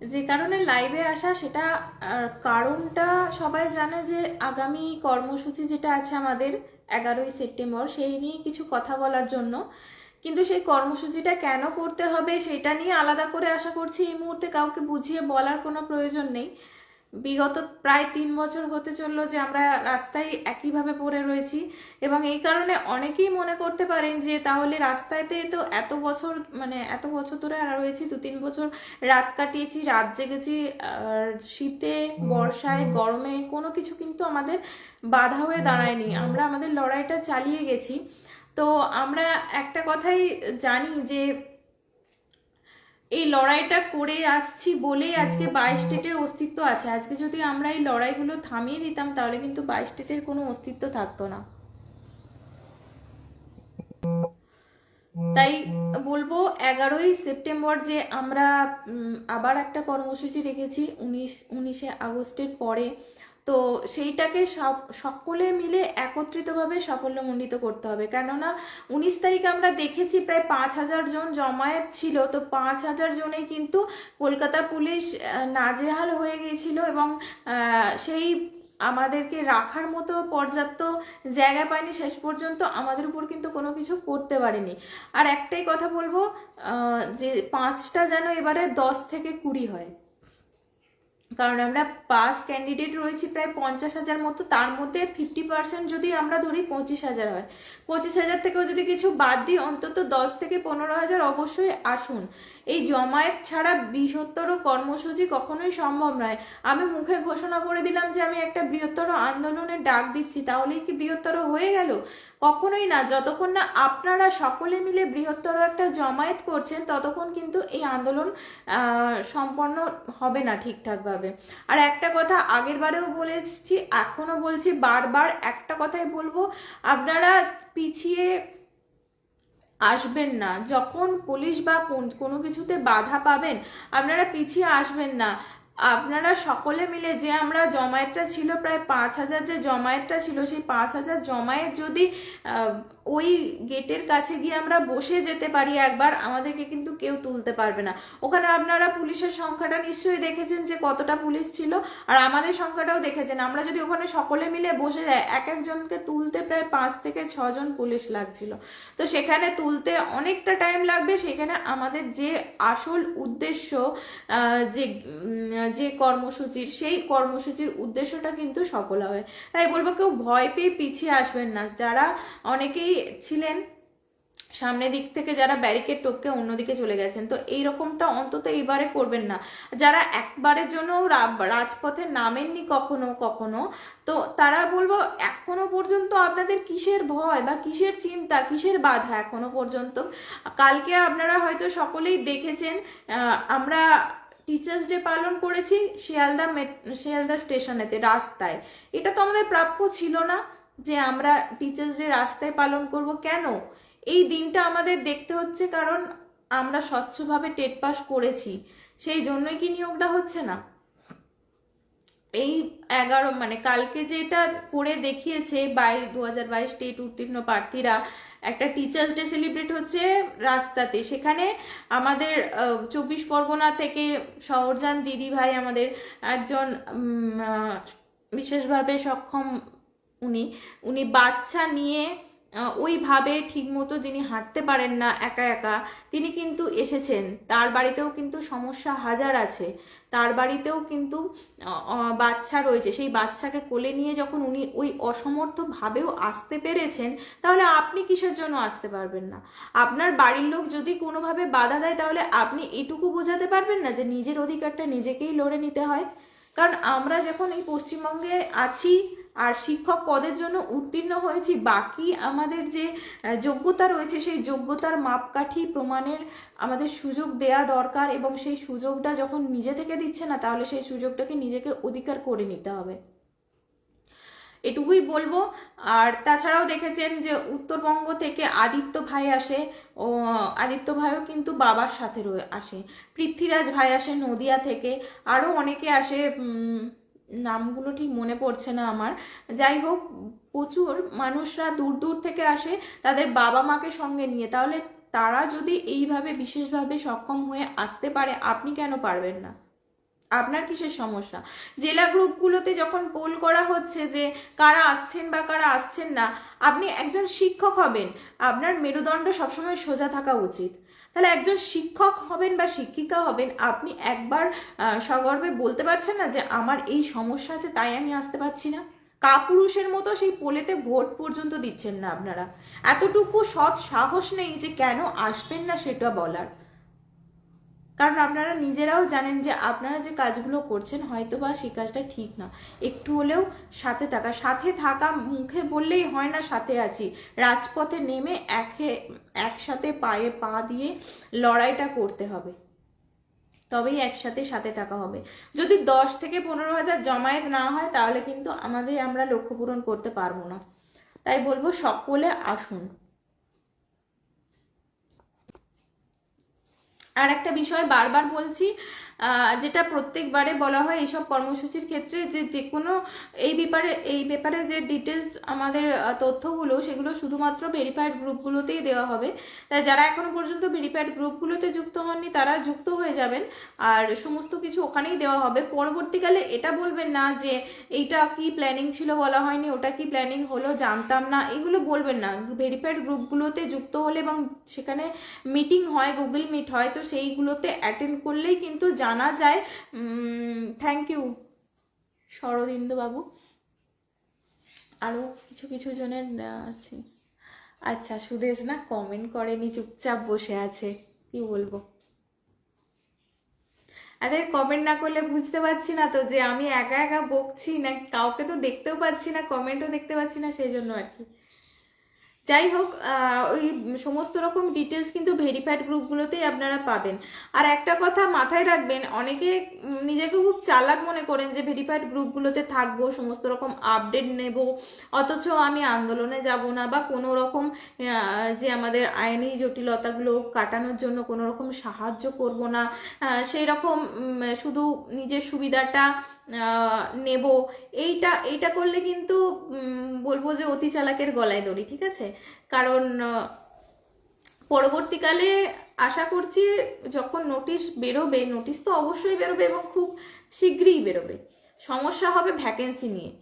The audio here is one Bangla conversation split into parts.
যে কারণে লাইভে আসা সেটা কারণটা সবাই জানে যে আগামী কর্মসূচি যেটা আছে আমাদের এগারোই সেপ্টেম্বর, সেই নিয়ে কিছু কথা বলার জন্য। কিন্তু সেই কর্মসূচিটা কেন করতে হবে সেটা নিয়ে আলাদা করে আশা করছি এই মুহূর্তে কাউকে বুঝিয়ে বলার কোনো প্রয়োজন নেই। বিগত প্রায় তিন বছর হতে চলল যে আমরা রাস্তায় একইভাবে পড়ে রয়েছি এবং এই কারণে অনেকেই মনে করতে পারেন যে তাহলে রাস্তাতে তো এত বছর মানে এত বছর ধরে রয়েছি দু তিন বছর রাত কাটিয়েছি রাত জেগেছি শীতে বর্ষায় গরমে কোনো কিছু কিন্তু আমাদের বাধা হয়ে দাঁড়ায়নি। আমরা আমাদের লড়াইটা চালিয়ে গেছি। তো আমরা একটা কথাই জানি যে এই লড়াইটা করে আসছি বলেই আজকে বাইশ স্টেটের অস্তিত্ব আছে। আজকে যদি আমরা এই লড়াইগুলো থামিয়ে দিতাম, তাহলে কিন্তু বাইশ স্টেটের কোনো অস্তিত্ব থাকতো না। তাই বলব, এগারোই সেপ্টেম্বর যে আমরা আবার একটা কর্মসূচি রেখেছি, উনিশ, উনিশে আগস্টের পরে তো সেইটাকে সব, সকলে মিলে একত্রিতভাবে সাফল্যমণ্ডিত করতে হবে। কেননা উনিশ তারিখ আমরা দেখেছি প্রায় পাঁচ হাজার জন জমায়েত ছিল, তো পাঁচ হাজার জনে কিন্তু কলকাতা পুলিশ নাজেহাল হয়ে গিয়েছিল এবং সেই আমাদেরকে রাখার মতো পর্যাপ্ত জায়গা পায়নি। শেষ পর্যন্ত আমাদের উপর কিন্তু কোনো কিছু করতে পারেনি। আর একটাই কথা বলব যে পাঁচটা যেন এবারে দশ থেকে কুড়ি হয়। কারণ আমরা পাস ক্যান্ডিডেট রয়েছি প্রায় পঞ্চাশ হাজার মতো, তার মধ্যে ফিফটি পার্সেন্ট যদি আমরা ধরি পঁচিশ হাজার হয়। পঁচিশ হাজার থেকেও যদি কিছু বাদ দিই, অন্তত দশ থেকে পনেরো হাজার অবশ্যই আসুন। এই জমায়েত ছাড়া বৃহত্তর কর্মসূচি কখনোই সম্ভব নয়। আমি মুখে ঘোষণা করে দিলাম যে আমি একটা বৃহত্তর আন্দোলনের ডাক দিচ্ছি, তাহলেই কি বৃহত্তর হয়ে গেল? কখনোই না, যতক্ষণ না আপনারা সকলে মিলে বৃহত্তর একটা জমায়েত করছেন, ততক্ষণ কিন্তু এই আন্দোলন সম্পন্ন হবে না ঠিকঠাকভাবে। আর একটা কথা আগের বারেও বলেছি, এখনও বলছি, বারবার একটা কথাই বলব, আপনারা পিছিয়ে আসবেন না। যখন পুলিশ বা কোন- কিছুতে বাধা পাবেন, আপনারা পিছিয়ে আসবেন না। আপনারা সকলে মিলে যে আমরা জমায়েতটা ছিল প্রায় পাঁচ হাজার যে জমায়েতটা ছিল, সেই পাঁচ হাজার জমায়েত যদি ওই গেটের কাছে গিয়ে আমরা বসে যেতে পারি একবার, আমাদেরকে কিন্তু কেউ তুলতে পারবে না। ওখানে আপনারা পুলিশের সংখ্যাটা নিশ্চয়ই দেখেছেন যে কতটা পুলিশ ছিল, আর আমাদের সংখ্যাটাও দেখেছেন। আমরা যদি ওখানে সকলে মিলে বসে যাই, এক একজনকে তুলতে প্রায় পাঁচ থেকে ছজন পুলিশ লাগছিল। তো সেখানে তুলতে অনেকটা টাইম লাগবে, সেখানে আমাদের যে আসল উদ্দেশ্য যে যে কর্মসূচির, সেই কর্মসূচির উদ্দেশ্যটা কিন্তু সফল হবে। তাই বলব কেউ ভয় পেয়ে পিছিয়ে আসবেন না। যারা অনেকেই ছিলেন, সামনের দিক থেকে যারা ব্যারিকেড টপকে অন্যদিকে চলে গেছেন, তো এই রকমটা অন্তত এইবারে করবেন না। যারা একবারের জন্য রাজপথে নামেননি কখনো কখনো, তো তারা বলব এখনও পর্যন্ত আপনাদের কিসের ভয় বা কিসের চিন্তা, কিসের বাধা এখনও পর্যন্ত? কালকে আপনারা হয়তো সকলেই দেখেছেন আমরা টিচার্স ডে পালন করেছি শিয়ালদা শিয়ালদা স্টেশনেতে, রাস্তায়। এটা তো আমাদের প্রাপ্য ছিল না যে আমরা টিচার্স ডে রাস্তায় পালন করব। কেন? এই দিনটা আমাদের দেখতে হচ্ছে কারণ আমরা স্বচ্ছভাবে টেট পাস করেছি। সেই জন্যই কি নিয়োগটা হচ্ছে না? এই এগারো মানে কালকে যেটা করে দেখিয়েছে বাই দু হাজার বাইশ টেট উত্তীর্ণ প্রার্থীরা একটা টিচার্স ডে সেলিব্রেট হচ্ছে রাস্তাতে। সেখানে আমাদের চব্বিশ পরগনা থেকে শহরজান দিদি ভাই আমাদের একজন বিশেষভাবে সক্ষম উনি। উনি বাচ্চা নিয়ে ওইভাবে ঠিকমতো যিনি হাঁটতে পারেন না একা একা, তিনি কিন্তু এসেছেন। তার বাড়িতেও কিন্তু সমস্যা হাজার আছে। তার বাড়িতেও কিন্তু বাচ্চা রয়েছে। সেই বাচ্চাকে কোলে নিয়ে যখন উনি ওই অসমর্থভাবেও আসতে পেরেছেন, তাহলে আপনি কিসের জন্য আসতে পারবেন না? আপনার বাড়ির লোক যদি কোনোভাবে বাধা দেয়, তাহলে আপনি এটুকু বোঝাতে পারবেন না যে নিজের অধিকারটা নিজেকেই লড়ে নিতে হয়? কারণ আমরা যখন এই পশ্চিমবঙ্গে আছি আর শিক্ষক পদের জন্য উত্তীর্ণ হয়েছি। বাকি আমাদের যে যোগ্যতা রয়েছে, সেই যোগ্যতার মাপকাঠি প্রমাণের আমাদের সুযোগ দেয়া দরকার এবং সেই সুযোগটা যখন নিজে থেকে দিচ্ছে না, তাহলে সেই সুযোগটাকে নিজেকে অধিকার করে নিতে হবে। এটুকুই বলব। আর তাছাড়াও দেখেছেন যে, উত্তরবঙ্গ থেকে আদিত্য ভাই আসে। ও, আদিত্য ভাইও কিন্তু বাবার সাথে রয়ে, আসে। পৃথ্বীরাজ ভাই আসে নদিয়া থেকে। আরও অনেকে আসে নামগুলো ঠিক মনে পড়ছে না আমার। যাই হোক, প্রচুর মানুষরা দূর দূর থেকে আসে তাদের বাবা মাকে সঙ্গে নিয়ে। তাহলে তারা যদি এইভাবে বিশেষভাবে সক্ষম হয়ে আসতে পারে, আপনি কেন পারবেন না? আপনার কিসের সমস্যা? জেলা গ্রুপগুলোতে যখন পোল করা হচ্ছে যে কারা আসছেন বা কারা আসছেন না, আপনি একজন শিক্ষক হবেন। আপনার মেরুদণ্ড সবসময় সোজা থাকা উচিত। তাহলে একজন শিক্ষক হবেন বা শিক্ষিকা হবেন, আপনি একবার সগর্বে বলতে পারছেন না যে আমার এই সমস্যা আছে, তাই আমি আসতে পারছি না? কাপুরুষের মতো সেই পোলেতে ভোট পর্যন্ত দিচ্ছেন না আপনারা। এতটুকু সৎ সাহস নেই যে কেন আসবেন না সেটা বলার। কারণ আপনারা নিজেরাও জানেন যে আপনারা যে কাজগুলো করছেন হয়তো বা সেই কাজটা ঠিক না। একটু হলেও সাথে থাকা সাথে থাকা মুখে বললেই হয় না সাথে আছি। রাজপথে নেমে একে, একসাথে পায়ে পা দিয়ে লড়াইটা করতে হবে। তবেই একসাথে সাথে থাকা হবে। যদি দশ থেকে পনেরো হাজার জমায়েত না হয়, তাহলে কিন্তু আমাদের আমরা লক্ষ্য পূরণ করতে পারব না। তাই বলব সকলে আসুন। আর একটা বিষয় বারবার বলছি যেটা প্রত্যেকবারে বলা হয় এইসব কর্মসূচির ক্ষেত্রে যে যে কোনো এই ব্যাপারে এই ব্যাপারে যে ডিটেলস আমাদের তথ্যগুলো, সেগুলো শুধুমাত্র ভেরিফাইড গ্রুপগুলোতেই দেওয়া হবে। তাই যারা এখনও পর্যন্ত ভেরিফাইড গ্রুপগুলোতে যুক্ত হননি, তারা যুক্ত হয়ে যাবেন। আর সমস্ত কিছু ওখানেই দেওয়া হবে। পরবর্তীকালে এটা বলবেন না যে এইটা কি প্ল্যানিং ছিল বলা হয়নি, ওটা কি প্ল্যানিং হলো জানতাম না। এগুলো বলবেন না। ভেরিফাইড গ্রুপগুলোতে যুক্ত হলে এবং সেখানে মিটিং হয় গুগল মিট হয়, তো সেইগুলোতে অ্যাটেন্ড করলেই কিন্তু জানা যায় থ্যাংক ইউ শরদিন্দু বাবু। আরও কিছু কিছু জনের আছে। আচ্ছা সুদেশ না কমেন্ট করেনি, চুপচাপ বসে আছে। কি বলব? আরে কমেন্ট না করলে বুঝতে পারছি না তো যে আমি একা একা বকছি না, কাউকে তো দেখতেও পাচ্ছি না কমেন্টও দেখতে পাচ্ছি না, সেই জন্য আর কি। যাই হোক ওই সমস্ত রকম ডিটেলস কিন্তু ভেরিফাইড গ্রুপগুলোতেই আপনারা পাবেন। আর একটা কথা মাথায় রাখবেন, অনেকে নিজেকে খুব চালাক মনে করেন যে ভেরিফাইড গ্রুপগুলোতে থাকব, সমস্ত রকম আপডেট নেব, অথচ আমি আন্দোলনে যাব না বা কোনো রকম যে আমাদের আইনি জটিলতাগুলো কাটানোর জন্য কোনো রকম সাহায্য করব না সেই রকম শুধু নিজের সুবিধাটা নেব। এইটা এইটা করলে কিন্তু বলব যে অতি চালাকের গলায় দড়ি, ঠিক আছে? কারণ পরবর্তীকালে আশা করছি যখন নোটিশ বেরোবে, নোটিশ তো অবশ্যই বেরোবে এবং খুব শীঘ্রই বেরোবে। সমস্যা হবে ভ্যাকেন্সি নিয়ে।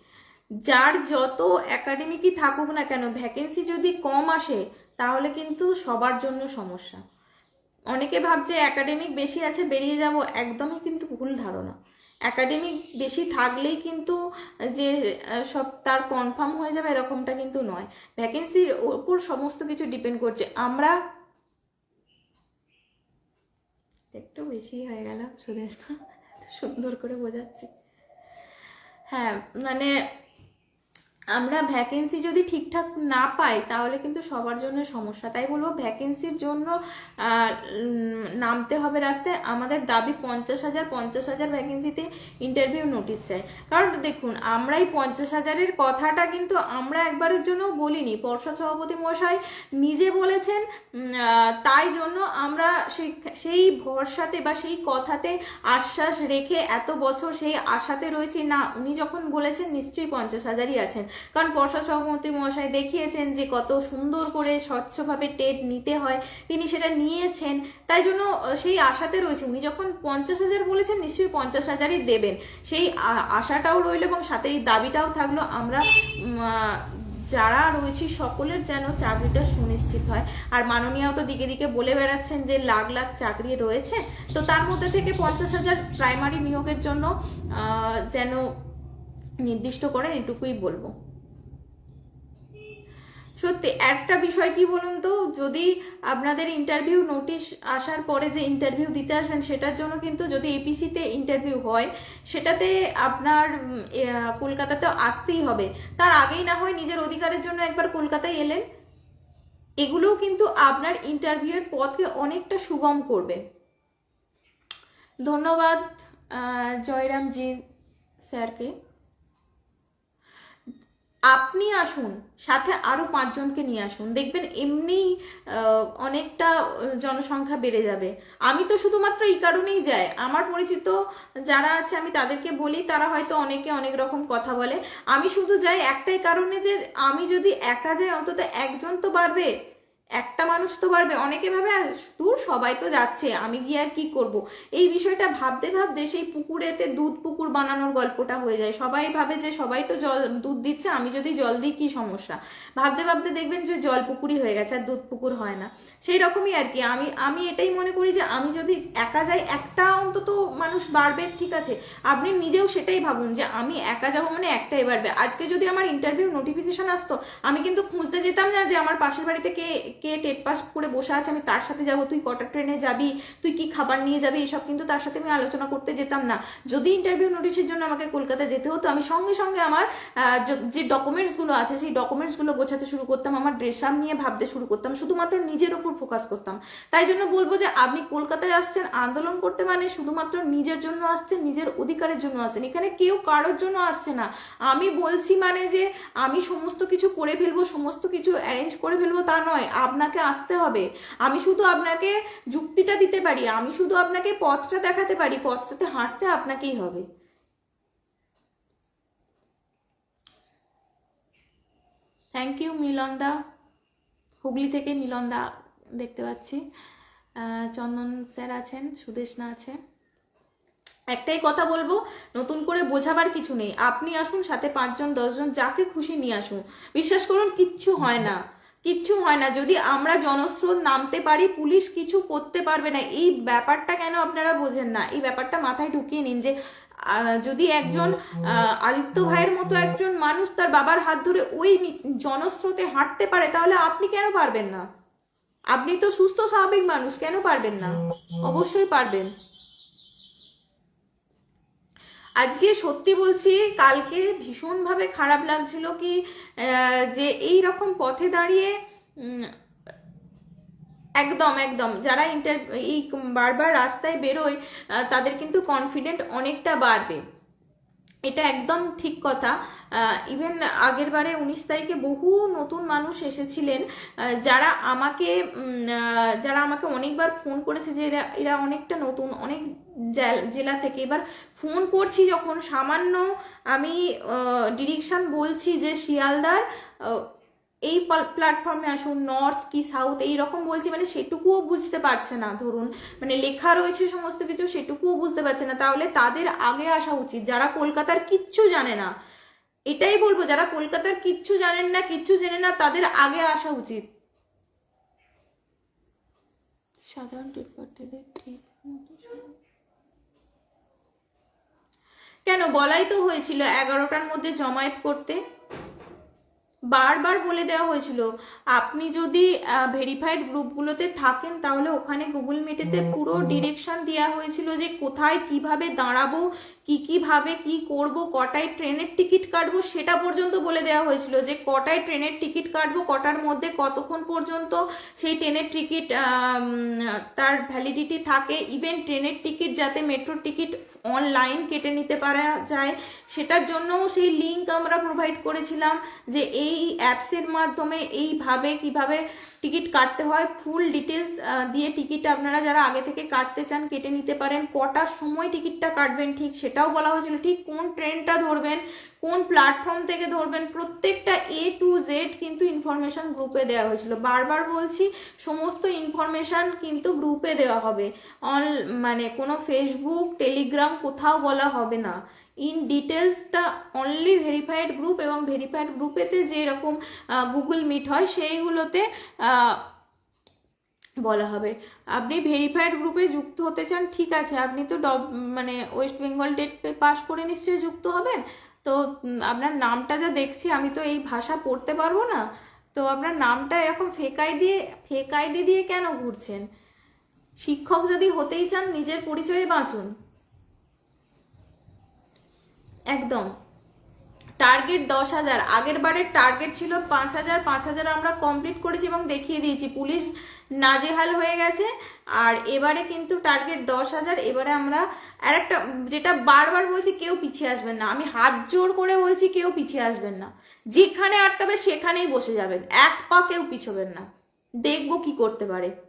যার যত একাডেমিকই থাকুক না কেন ভ্যাকেন্সি যদি কম আসে, তাহলে কিন্তু সবার জন্য সমস্যা। অনেকে ভাবছে একাডেমিক বেশি আছে, বেরিয়ে যাব, একদমই কিন্তু ভুল ধারণা। একাডেমিক বেশি থাকলেই কিন্তু, যে সব তার কনফার্ম হয়ে যাবে এরকমটা কিন্তু নয়। ভ্যাকেন্সির ওপর সমস্ত কিছু ডিপেন্ড করছে। আমরা একটু বেশি হয়ে গেল সুদেশ সুন্দর করে বোঝাচ্ছি। হ্যাঁ মানে আমরা ভ্যাকেন্সি যদি ঠিকঠাক না পাই, তাহলে কিন্তু সবার জন্য সমস্যা। তাই বলব ভ্যাকেন্সির জন্য নামতে হবে রাস্তায়। আমাদের দাবি পঞ্চাশ হাজার পঞ্চাশ হাজার ভ্যাকেন্সিতে ইন্টারভিউ নোটিশ চাই। কারণ দেখুন আমরা এই পঞ্চাশ হাজারের কথাটা কিন্তু আমরা একবারের জন্য বলিনি। পর্ষদ সভাপতি মশাই নিজে বলেছেন তাই জন্য আমরা সেই সেই ভরসাতে বা সেই কথাতে আশ্বাস রেখে এত বছর সেই আশাতে রয়েছি। না, উনি যখন বলেছেন, নিশ্চয়ই পঞ্চাশ হাজারই আছেন। কারণ পর্ষদ সভাপতি মহাশয় দেখিয়েছেন যে কত সুন্দর করে স্বচ্ছভাবে টেট নিতে হয়। তিনি সেটা নিয়েছেন। তাই জন্য সেই আশাতে রয়েছে। উনি যখন পঞ্চাশ হাজার বলেছেন, নিশ্চয়ই পঞ্চাশ হাজারই দেবেন। সেই আশাটাও রইল এবং সাথে এই দাবিটাও থাকল। আমরা যারা রয়েছি সকলের যেন চাকরিটা সুনিশ্চিত হয়। আর মাননীয় তো দিকে দিকে বলে বেড়াচ্ছেন যে লাখ লাখ চাকরি রয়েছে। তো তার মধ্যে থেকে পঞ্চাশ হাজার প্রাইমারি নিয়োগের জন্য যেন নির্দিষ্ট করেন এটুকুই বলব। সত্যি একটা বিষয় কি বলুন তো? যদি আপনাদের ইন্টারভিউ নোটিশ আসার পরে যে ইন্টারভিউ দিতে আসবেন সেটার জন্য কিন্তু যদি এপিসিতে ইন্টারভিউ হয় সেটাতে আপনার উম, এ, আহ, কলকাতাতে আসতেই হবে। তার আগেই না হয় নিজের অধিকারের জন্য একবার কলকাতায় এলেন। এগুলোও কিন্তু আপনার ইন্টারভিউয়ের পথকে অনেকটা সুগম করবে। ধন্যবাদ জয়রামজি স্যারকে। আপনি আসুন, সাথে আরও পাঁচজনকে নিয়ে আসুন। দেখবেন এমনিই অনেকটা জনসংখ্যা বেড়ে যাবে। আমি তো শুধুমাত্র এই কারণেই যাই। আমার পরিচিত যারা আছে, আমি তাদেরকে বলি, তারা হয়তো অনেকে অনেক রকম কথা বলে। আমি শুধু যাই একটাই কারণে যে, আমি যদি একা যাই, অন্তত একজন তো বাড়বে একটা মানুষ তো পারবে অনেকে ভাবে "আহ, দূর সবাই তো যাচ্ছে আমি গিয়ে আর কি করব? এই বিষয়টা ভাবতে ভাবতে সেই পুকুরেতে দুধ পুকুর বানানোর গল্পটা হয়ে যায়। সবাই ভাবে যে সবাই তো জল দুধ দিচ্ছে আমি যদি জল দিই কি সমস্যা? ভাবতে ভাবতে দেখবেন যে জল পুকুরই হয়ে গেছে আর দুধ পুকুর হয় না। সেই রকমই আর কি আমি আমি এটাই মনে করি যে আমি যদি একা যাই একটা অন্তত মানুষ বাড়বে ঠিক আছে। আপনি নিজেও সেটাই ভাবুন যে আমি একা যাব মানে একটাই বাড়বে। আজকে যদি আমার ইন্টারভিউ নোটিফিকেশন আসতো আমি কিন্তু খুঁজতে যেতাম না যে আমার পাশের বাড়িতে কে কে টেট পাস করে বসে আছে, আমি তার সাথে যাব, তুই কটা ট্রেনে যাবি, তুই কি খাবার নিয়ে যাবি, এসব কিন্তু তার সাথে আমি আলোচনা করতে যেতাম না। যদি ইন্টারভিউ নোটিশের জন্য আমাকে কলকাতা যেতে হতো, আমি সঙ্গে সঙ্গে আমার যে ডকুমেন্টসগুলো আছে, সেই ডকুমেন্টসগুলো গোছাতে শুরু করতাম, আমার ড্রেস আপ নিয়ে ভাবতে শুরু করতাম, শুধুমাত্র নিজের ওপর ফোকাস করতাম। তাই জন্য বলব যে, আপনি কলকাতায় আসছেন, আন্দোলন করতে মানে শুধুমাত্র নিজের জন্য আসছেন, নিজের অধিকারের জন্য আসছেন। এখানে কেউ কারোর জন্য আসছে না। আমি বলছি মানে যে, আমি সমস্ত কিছু করে ফেলব, সমস্ত কিছু অ্যারেঞ্জ করে ফেলব তা নয়। আপনাকে আসতে হবে। আমি শুধু আপনাকে যুক্তিটা দিতে পারি, আমি শুধু আপনাকে পথটা দেখাতে পারি, পথটাতে হাঁটতে আপনাকেই হবে। Thank you মিলনদা। হুগলি থেকে মিলনদা দেখতে পাচ্ছি। চন্দন স্যার আছেন, সুদেশনা আছে। একটাই কথা বলব, নতুন করে বোঝাবার কিছু নেই। আপনি আসুন, সাথে পাঁচজন, দশজন, যাকে খুশি নিয়ে আসুন। বিশ্বাস করুন, কিচ্ছু হয় না। কিচ্ছু হয় না। যদি আমরা জনস্রোত নামতে পারি, পুলিশ কিছু করতে পারবে না। এই ব্যাপারটা কেন আপনারা বোঝেন না? এই ব্যাপারটা মাথায় ঢুকিয়ে নিন যে যদি একজন আদিত্য ভাইয়ের মতো একজন মানুষ তার বাবার হাত ধরে ওই জনস্রোতে হাঁটতে পারে, তাহলে আপনি কেন পারবেন না? আপনি তো সুস্থ, স্বাভাবিক মানুষ, কেন পারবেন না? অবশ্যই পারবেন। আজকে সত্যি বলছি, কালকে ভীষণভাবে খারাপ লাগছিল কি যে এই রকম পথে দাঁড়িয়ে একদম একদম, যারা ইন্টার, এই বারবার রাস্তায় বেরোয় তাদের কিন্তু কনফিডেন্ট অনেকটা বাড়বে। এটা একদম ঠিক কথা। ইভেন আগের বারে উনিশ তারিখে বহু নতুন মানুষ এসেছিলেন যারা আমাকে যারা আমাকে অনেকবার ফোন করেছে যে এরা এরা অনেকটা নতুন, অনেক জেলা থেকে। এবার ফোন করছি যখন, সামান্য আমি ডিরেকশন বলছি যে, শিয়ালদার এই প্ল্যাটফর্মে আসুন নর্থ কি সাউথ এই রকম বলছি মানে সেটুকুও বুঝতে পারছে না, ধরুন। মানে লেখা রয়েছে সমস্ত কিছু, সেটুকুও বুঝতে পারছে না। তাহলে তাদের আগে আসা উচিত। যারা কলকাতার কিচ্ছু জানে না এটাই বলব যারা কলকাতার কিচ্ছু জানেন না কিচ্ছু জেনে না তাদের আগে আসা উচিত। সাধারণ টিটপাট্টিদের ঠিক কেন? বলাই তো হয়েছিল এগারোটার মধ্যে জমায়েত করতে। বারবার বলে দেওয়া হয়েছিল আপনি যদি ভেরিফাইড গ্রুপগুলোতে থাকেন তাহলে ওখানে গুগল মিটেতে পুরো ডিরেকশন দেওয়া হয়েছিল যে কোথায় কীভাবে দাঁড়াবো কি কীভাবে কি করব, কটায় ট্রেনের টিকিট কাটবো সেটা পর্যন্ত বলে দেওয়া হয়েছিল যে কটায় ট্রেনের টিকিট কাটবো, কটার মধ্যে কতক্ষণ পর্যন্ত সেই ট্রেনের টিকিট তার ভ্যালিডিটি থাকে। ইভেন ট্রেনের টিকিট যাতে মেট্রোর টিকিট অনলাইন কেটে নিতে পারা যায়, সেটার জন্যও সেই লিঙ্ক আমরা প্রোভাইড করেছিলাম যে এই অ্যাপসের মাধ্যমে এইভাবে কীভাবে টিকিট কাটতে হয়। ফুল ডিটেলস দিয়ে টিকিট আপনারা যারা আগে থেকে কাটতে চান, কেটে নিতে পারেন। কটার সময় টিকিটটা কাটবেন ঠিক সেটাও বলা হয়েছিল, ঠিক কোন ট্রেনটা ধরবেন, কোন প্ল্যাটফর্ম থেকে ধরবেন, প্রত্যেকটা এ টু জেড কিন্তু ইনফরমেশন গ্রুপে দেওয়া হয়েছিল। বারবার বলছি, সমস্ত ইনফরমেশন কিন্তু গ্রুপে দেওয়া হবে। অন মানে কোনো ফেসবুক টেলিগ্রাম কোথাও বলা হবে না। ইন ডিটেলসটা অনলি ভেরিফাইড গ্রুপ এবং ভেরিফাইড গ্রুপেতে যেরকম গুগল মিট হয়, সেইগুলোতে বলা হবে। আপনি ভেরিফাইড গ্রুপে যুক্ত হতে চান, ঠিক আছে। আপনি তো ডব মানে ওয়েস্ট বেঙ্গল ডেট পাস করে নিশ্চয়ই যুক্ত হবেন। তো আপনার নামটা যা দেখছি, আমি তো এই ভাষা পড়তে পারব না। তো আপনার নামটা এরকম ফেক আইডি ফেক আইডি দিয়ে কেন ঘুরছেন? শিক্ষক যদি হতেই চান, নিজের পরিচয়ে বাঁচুন। একদম। টার্গেট দশ হাজার। আগের বারের টার্গেট ছিল পাঁচ হাজার। পাঁচ হাজার আমরা কমপ্লিট করেছি এবং দেখিয়ে দিয়েছি। পুলিশ নাজেহাল হয়ে গেছে। আর এবারে কিন্তু টার্গেট দশ হাজার। এবারে আমরা আর একটা যেটা বারবার বলছি, কেউ পিছিয়ে আসবেন না। আমি হাত জোর করে বলছি, কেউ পিছিয়ে আসবেন না। যেখানে আটকাবে সেখানেই বসে যাবেন। এক পা কেউ পিছবেন না। দেখব কি করতে পারে।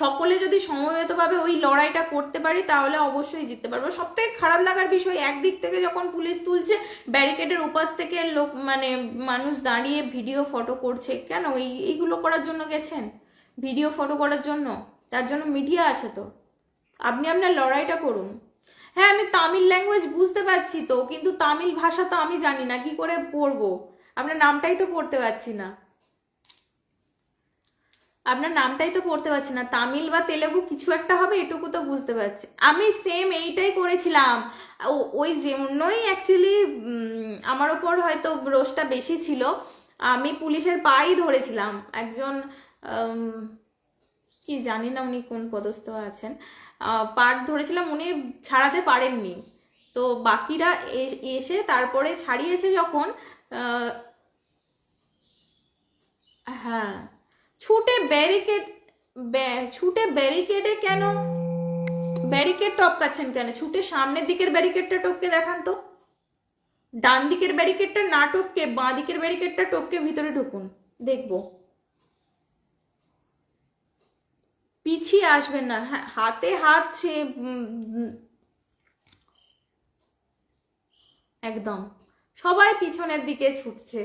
সকলে যদি সমবেতভাবে ওই লড়াইটা করতে পারি, তাহলে অবশ্যই জিততে পারব। সব থেকে খারাপ লাগার বিষয়, একদিক থেকে যখন পুলিশ তুলছে, ব্যারিকেডের উপাস থেকে লোক মানে মানুষ দাঁড়িয়ে ভিডিও ফটো করছে। কেন? এই, এইগুলো করার জন্য গেছেন? ভিডিও ফটো করার জন্য? তার জন্য মিডিয়া আছে তো। আপনি আপনার লড়াইটা করুন। হ্যাঁ আমি তামিল ল্যাঙ্গুয়েজ বুঝতে পারছি তো, কিন্তু তামিল ভাষা তো আমি জানি না। কি করে পড়ব? আপনার নামটাই তো পড়তে পারছি না। আপনার নামটাই তো পড়তে পারছি না। তামিল বা তেলেগু কিছু একটা হবে, এটুকু তো বুঝতে পারছি। আমি সেম এইটাই করেছিলাম। ওই জন্যই অ্যাকচুয়ালি আমার ওপর হয়তো রোষটা বেশি ছিল। আমি পুলিশের পাই ধরেছিলাম। একজন কি জানি না উনি কোন পদস্থ আছেন। পার্ট ধরেছিলাম, উনি ছাড়াতে পারেননি। তো বাকিরা এসে তারপরে ছাড়িয়েছে যখন হ্যাঁ। ছুটে ব্যারিকেড ছুটে ব্যারিকেডে কেন? ব্যারিকেড টপকাচ্ছেন কেন? ছুটে সামনের দিকের ব্যারিকেডটা টপকে দেখান তো। ডান দিকের ব্যারিকেডটা না টপকে বাঁ দিকের ব্যারিকেডটা টপকে ভিতরে ঢুকুন। দেখব। পিছিয়ে আসবেন না। হ্যাঁ, হাতে হাত সে একদম। সবাই পিছনের দিকে ছুটছে।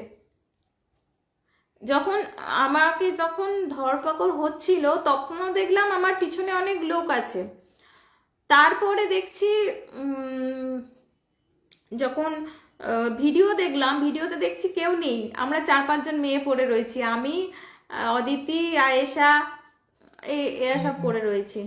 যখন আমাকে তখন ধরপাকড় হচ্ছিল, তখনও দেখলাম আমার পিছনে অনেক লোক আছে। তারপরে দেখছি যখন ভিডিও দেখলাম, ভিডিওতে দেখছি কেউ নেই। আমরা চার পাঁচজন মেয়ে পড়ে রয়েছি। আমি অদিতি, আয়েশা এরা সব পড়ে রয়েছি।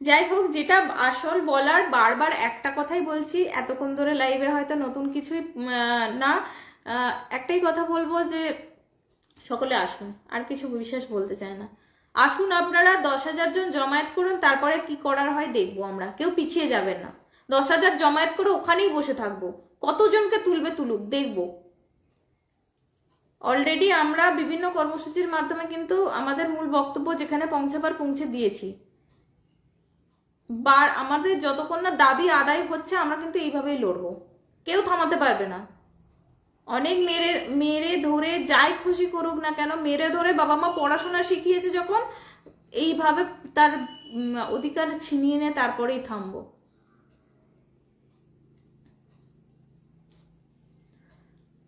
যাই হোক, যেটা আসল বলার, বারবার একটা কথাই বলছি, এতক্ষণ ধরে লাইভে হয়তো নতুন কিছুই না একটাই কথা বলব যে সকলে আসুন, আর কিছু বিশেষ বলতে চায় না। আসুন আপনারা, দশ হাজার জন জমায়েত করুন, তারপরে কি করার হয় দেখব আমরা, কেউ পিছিয়ে যাবেন না। দশ হাজার জমায়েত করে ওখানেই বসে থাকব, কতজনকে তুলবে তুলুক, দেখব। অলরেডি আমরা বিভিন্ন কর্মসূচির মাধ্যমে কিন্তু আমাদের মূল বক্তব্য যেখানে পৌঁছাবার, পৌঁছে দিয়েছি। বা আমাদের যতক্ষণ না দাবি আদায় হচ্ছে, আমরা কিন্তু এইভাবেই লড়বো। কেউ থামাতে পারবে না। অনেক মেরে মেরে ধরে যাই খুশি করুক না কেন, মেরে ধরে বাবা মা পড়াশোনা শিখিয়েছে যখন, এইভাবে তার অধিকার ছিনিয়ে নিয়ে তারপরেই থামবো।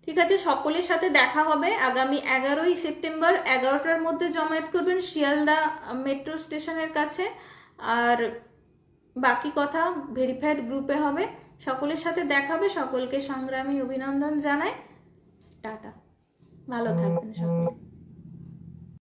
ঠিক আছে, সকলের সাথে দেখা হবে আগামী এগারোই সেপ্টেম্বর। এগারোটার মধ্যে জমায়েত করবেন শিয়ালদা মেট্রো স্টেশনের কাছে। আর বাকি কথা ভেরিফাইড গ্রুপে হবে। সকলের সাথে দেখাবে সকলকে সংগ্রামী অভিনন্দন জানায় টাটা। ভালো থাকবেন সকলে।